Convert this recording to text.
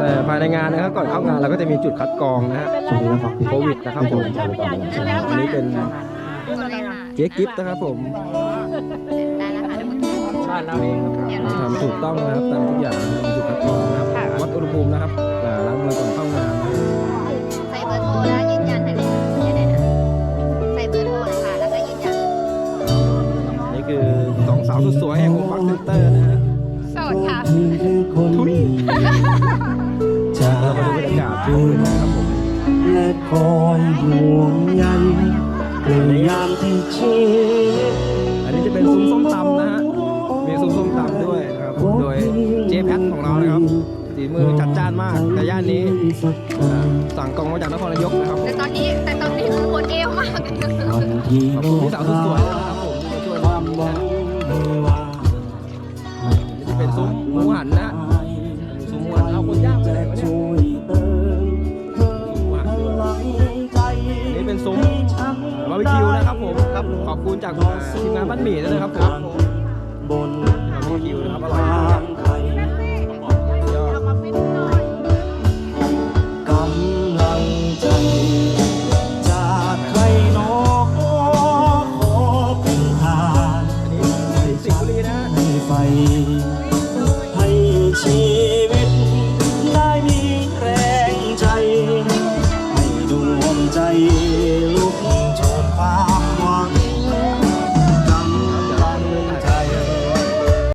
แต่ภายในงานนะครับก่อนเข้างานเราก็จะมีจุดคัดกรองนะฮะโควิดนะครับผมอันนี้เป็นเจ๊กิฟต์นะครับผมได้แล้วค่ะเดี๋ยวเมื่อกี้บ้านเราเองครับเดี๋ยวรอทำถูกต้องนะครับตามทุกอย่างนะครับมีจุดคัดกรองนะครับวัดอุณหภูมินะครับอ่าล้างมือก่อนเข้างานนะครับใส่เบอร์โทรแล้วยืนยันให้เลยจะได้นะใส่เบอร์โทรเลยค่ะแล้วก็ยืนยันนี่คือสองสาวสุดสวยแห่งวงฟักเซ็นเตอร์นะฮะโส ดค่ะ ทุยเรามาดูบรรยากาศช่วงนึงนะครับผมและคอยห่วงใยในยามที่เช็ดอันนี้จะเป็นซุ้มส้มตำนะฮะ มีซุ้มส้มตำด้วยนะครับโดยเจ๊แพทของเรานะครับสีมือจัดจ้านมากแต่ย่านนี้อ่าสั่งกองมาจากนครนายกนะครับแต่ตอนนี้แต่ตอนนี้คือปวดเอวมากวันที่ขอบคุณพี่สาวสุดสวยนะครับ รรนะสมหวังเอาคนยากไปไหนวะเนี่ยเป็นซุ้มบาร์บีคิวนะครับผมครับขอบคุณจากทีมงานบ้านหมี่ด้วยนะครับผมบนบาร์บีคิวนะครับอร่อยมากไฟ eu